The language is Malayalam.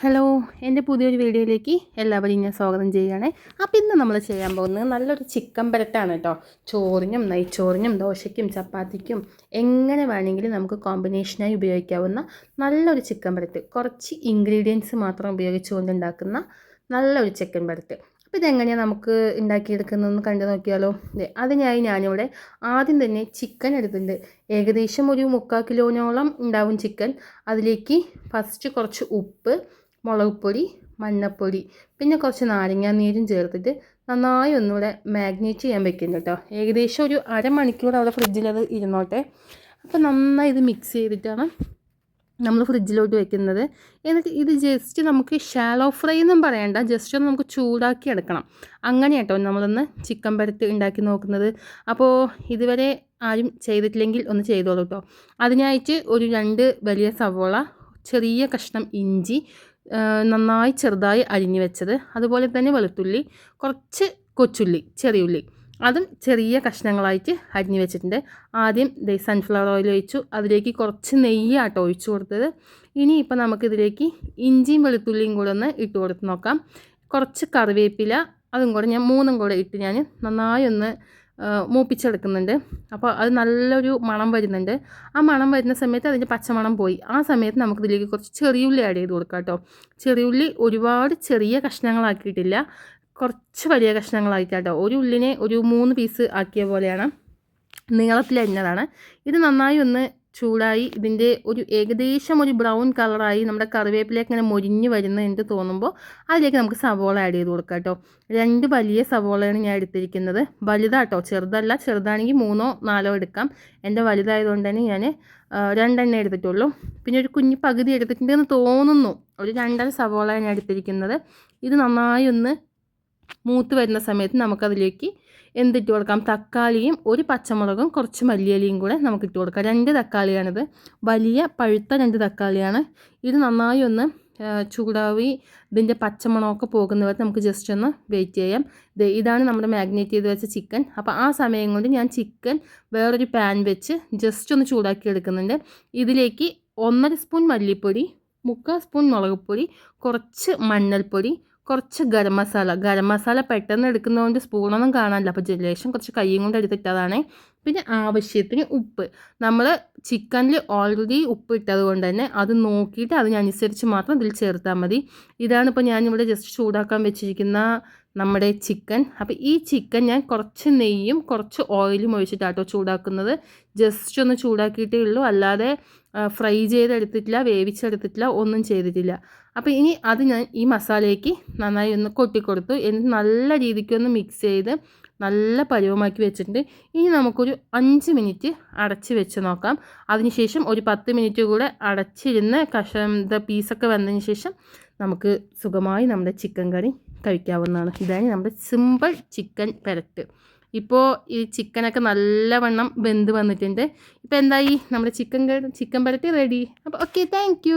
ഹലോ എന്റെ പുതിയൊരു വീഡിയോയിലേക്ക് എല്ലാവരെയും ഞാൻ സ്വാഗതം ചെയ്യുകയാണ്. അപ്പോൾ ഇന്ന് നമ്മൾ ചെയ്യാൻ പോകുന്നത് നല്ലൊരു ചിക്കൻ പരട്ടാണ് കേട്ടോ. ചോറിനും നെയ്ച്ചോറിനും ദോശയ്ക്കും ചപ്പാത്തിക്കും എങ്ങനെ വേണമെങ്കിലും നമുക്ക് കോമ്പിനേഷനായി ഉപയോഗിക്കാവുന്ന നല്ലൊരു ചിക്കൻ പരട്ട്. കുറച്ച് ഇൻഗ്രീഡിയൻസ് മാത്രം ഉപയോഗിച്ചുകൊണ്ട് ഉണ്ടാക്കുന്ന നല്ലൊരു ചിക്കൻ പരട്ട്. അപ്പോൾ ഇതെങ്ങനെയാണ് നമുക്ക് ഉണ്ടാക്കിയെടുക്കുന്നതെന്ന് കണ്ടു നോക്കിയാലോ. അതിനായി ഞാനിവിടെ ആദ്യം തന്നെ ചിക്കൻ എടുത്തിട്ടുണ്ട്. ഏകദേശം ഒരു മുക്കാൽ കിലോനോളം ഉണ്ടാവും ചിക്കൻ. അതിലേക്ക് ഫസ്റ്റ് കുറച്ച് ഉപ്പ് മുളക് പൊടി മഞ്ഞൾപ്പൊടി പിന്നെ കുറച്ച് നാരങ്ങാ നീരും ചേർത്തിട്ട് നന്നായി ഒന്നുകൂടെ മാഗ്നേറ്റ് ചെയ്യാൻ വെക്കുന്നുണ്ട് കേട്ടോ. ഏകദേശം ഒരു അരമണിക്കൂർ അവിടെ ഫ്രിഡ്ജിൽ അത് ഇരുന്നോട്ടെ. അപ്പോൾ നന്നായി ഇത് മിക്സ് ചെയ്തിട്ടാണ് നമ്മൾ ഫ്രിഡ്ജിലോട്ട് വെക്കുന്നത്. എന്നിട്ട് ഇത് ജസ്റ്റ് നമുക്ക് ഷാലോ ഫ്രൈ എന്നും പറയണ്ട ജസ്റ്റ് ഒന്ന് നമുക്ക് ചൂടാക്കി എടുക്കണം. അങ്ങനെ കേട്ടോ നമ്മളൊന്ന് ചിക്കൻ പരത്ത് ഉണ്ടാക്കി നോക്കുന്നത്. അപ്പോൾ ഇതുവരെ ആരും ചെയ്തിട്ടില്ലെങ്കിൽ ഒന്ന് ചെയ്തോളൂ കേട്ടോ. അതിനായിട്ട് ഒരു രണ്ട് വലിയ സവോള ചെറിയ കഷ്ണം ഇഞ്ചി നന്നായി ചെറുതായി അരിഞ്ഞു വെച്ചത്. അതുപോലെ തന്നെ വെളുത്തുള്ളി കുറച്ച് കൊച്ചുള്ളി ചെറിയുള്ളി അതും ചെറിയ കഷ്ണങ്ങളായിട്ട് അരിഞ്ഞു വെച്ചിട്ടുണ്ട്. ആദ്യം സൺഫ്ലവർ ഓയിൽ ഒഴിച്ചു. അതിലേക്ക് കുറച്ച് നെയ്യ് ആട്ടോ ഒഴിച്ചു കൊടുത്തത്. ഇനി ഇപ്പം നമുക്കിതിലേക്ക് ഇഞ്ചിയും വെളുത്തുള്ളിയും കൂടെ ഒന്ന് ഇട്ട് കൊടുത്ത് നോക്കാം. കുറച്ച് കറിവേപ്പില അതും കൂടെ ഞാൻ മൂന്നും കൂടെ ഇട്ട് ഞാൻ നന്നായി ഒന്ന് മൂപ്പിച്ചെടുക്കുന്നുണ്ട്. അപ്പോൾ അത് നല്ലൊരു മണം വരുന്നുണ്ട്. ആ മണം വരുന്ന സമയത്ത് അതിന്റെ പച്ചമണം പോയി. ആ സമയത്ത് നമുക്ക് ഇതിലേക്ക് കുറച്ച് ചെറിയുള്ളി ആഡ് ചെയ്ത് കൊടുക്കാം കേട്ടോ. ചെറിയുള്ളി ഒരുപാട് ചെറിയ കഷ്ണങ്ങളാക്കിയിട്ടില്ല. കുറച്ച് വലിയ കഷ്ണങ്ങളായിട്ടാട്ടോ ഒരു ഉള്ളിനെ ഒരു മൂന്ന് പീസ് ആക്കിയ പോലെയാണ്. നീളത്തിലരിഞ്ഞതാണ്. ഇത് നന്നായി ഒന്ന് ചൂടായി ഇതിന്റെ ഒരു ഏകദേശം ഒരു ബ്രൗൺ കളറായി നമ്മുടെ കറിവേപ്പിലേക്ക് ഇങ്ങനെ മൊരിഞ്ഞ് വരുന്ന എന്ന് തോന്നുമ്പോൾ അതിലേക്ക് നമുക്ക് സവോള ആഡ് ചെയ്ത് കൊടുക്കാം കേട്ടോ. രണ്ട് വലിയ സവോളയാണ് ഞാൻ എടുത്തിരിക്കുന്നത്. വലുതാട്ടോ ചെറുതല്ല. ചെറുതാണെങ്കിൽ മൂന്നോ നാലോ എടുക്കാം. എന്റെ വലുതായതുകൊണ്ട് തന്നെ ഞാൻ രണ്ടെണ്ണം എടുത്തിട്ടുള്ളൂ. പിന്നെ ഒരു കുഞ്ഞു പകുതി എടുത്തിട്ടുണ്ടെന്ന് തോന്നുന്നു. ഒരു രണ്ടര സവോളയാണ് ഞാൻ എടുത്തിരിക്കുന്നത്. ഇത് നന്നായി ഒന്ന് മൂത്ത് വരുന്ന സമയത്ത് നമുക്കതിലേക്ക് എന്തിട്ട് കൊടുക്കാം? തക്കാളിയും ഒരു പച്ചമുളകും കുറച്ച് മല്ലിയലിയും കൂടെ നമുക്ക് ഇട്ട് കൊടുക്കാം. രണ്ട് തക്കാളിയാണിത്. വലിയ പഴുത്ത രണ്ട് തക്കാളിയാണ്. ഇത് നന്നായി ഒന്ന് ചൂടാവി ഇതിന്റെ പച്ചമണമൊക്കെ പോകുന്നവർ നമുക്ക് ജസ്റ്റ് ഒന്ന് വെയിറ്റ് ചെയ്യാം. ഇതാണ് നമ്മുടെ മാഗ്നേറ്റ് ചെയ്ത് വെച്ച ചിക്കൻ അപ്പോൾ ആ സമയം കൊണ്ട് ഞാൻ ചിക്കൻ വേറൊരു പാൻ വെച്ച് ജസ്റ്റ് ഒന്ന് ചൂടാക്കി എടുക്കുന്നുണ്ട്. ഇതിലേക്ക് ഒന്നര സ്പൂൺ മല്ലിപ്പൊടി മുക്കാൽ സ്പൂൺ മുളക് പൊടി കുറച്ച് മഞ്ഞൾപ്പൊടി കുറച്ച് ഗരം മസാല. ഗരം മസാല പെട്ടെന്ന് എടുക്കുന്നതുകൊണ്ട് സ്പൂണൊന്നും കാണാനില്ല. അപ്പോൾ ജലേഷം കുറച്ച് കൈയും കൊണ്ട് എടുത്തിട്ടതാണ്. പിന്നെ ആവശ്യത്തിന് ഉപ്പ്. നമ്മൾ ചിക്കനിൽ ഓൾറെഡി ഉപ്പ് ഇട്ടത് കൊണ്ട് തന്നെ അത് നോക്കിയിട്ട് അതിനനുസരിച്ച് മാത്രം ഇതിൽ ചേർത്താൽ മതി. ഇതാണ് ഇപ്പോൾ ഞാനിവിടെ ജസ്റ്റ് ചൂടാക്കാൻ വെച്ചിരിക്കുന്ന നമ്മുടെ ചിക്കൻ. അപ്പോൾ ഈ ചിക്കൻ ഞാൻ കുറച്ച് നെയ്യും കുറച്ച് ഓയിലും ഒഴിച്ചിട്ടാട്ടോ ചൂടാക്കുന്നത്. ജസ്റ്റ് ഒന്ന് ചൂടാക്കിയിട്ടേ ഉള്ളൂ. അല്ലാതെ ഫ്രൈ ചെയ്തെടുത്തിട്ടില്ല വേവിച്ചെടുത്തിട്ടില്ല ഒന്നും ചെയ്തിട്ടില്ല. അപ്പോൾ ഇനി അത് ഞാൻ ഈ മസാലയ്ക്ക് നന്നായി ഒന്ന് കൊട്ടിക്കൊടുത്തു. എന്നിട്ട് നല്ല രീതിക്കൊന്ന് മിക്സ് ചെയ്ത് നല്ല പരുവമാക്കി വെച്ചിട്ടുണ്ട്. ഇനി നമുക്കൊരു അഞ്ച് മിനിറ്റ് അടച്ച് വെച്ച് നോക്കാം. അതിനുശേഷം ഒരു പത്ത് മിനിറ്റ് കൂടെ അടച്ചിരുന്ന് കഷം പീസൊക്കെ വന്നതിന് ശേഷം നമുക്ക് സുഖമായി നമ്മുടെ ചിക്കൻ കറി കഴിക്കാവുന്നതാണ്. ഇതാണ് നമ്മുടെ സിമ്പിൾ ചിക്കൻ പെരട്ട്. ഇപ്പോൾ ഈ ചിക്കനൊക്കെ നല്ലവണ്ണം വെന്ത് വന്നിട്ടുണ്ട്. ഇപ്പോൾ എന്തായി? നമ്മുടെ ചിക്കൻ ചിക്കൻ പെരട്ട് റെഡി. അപ്പോൾ ഓക്കെ താങ്ക്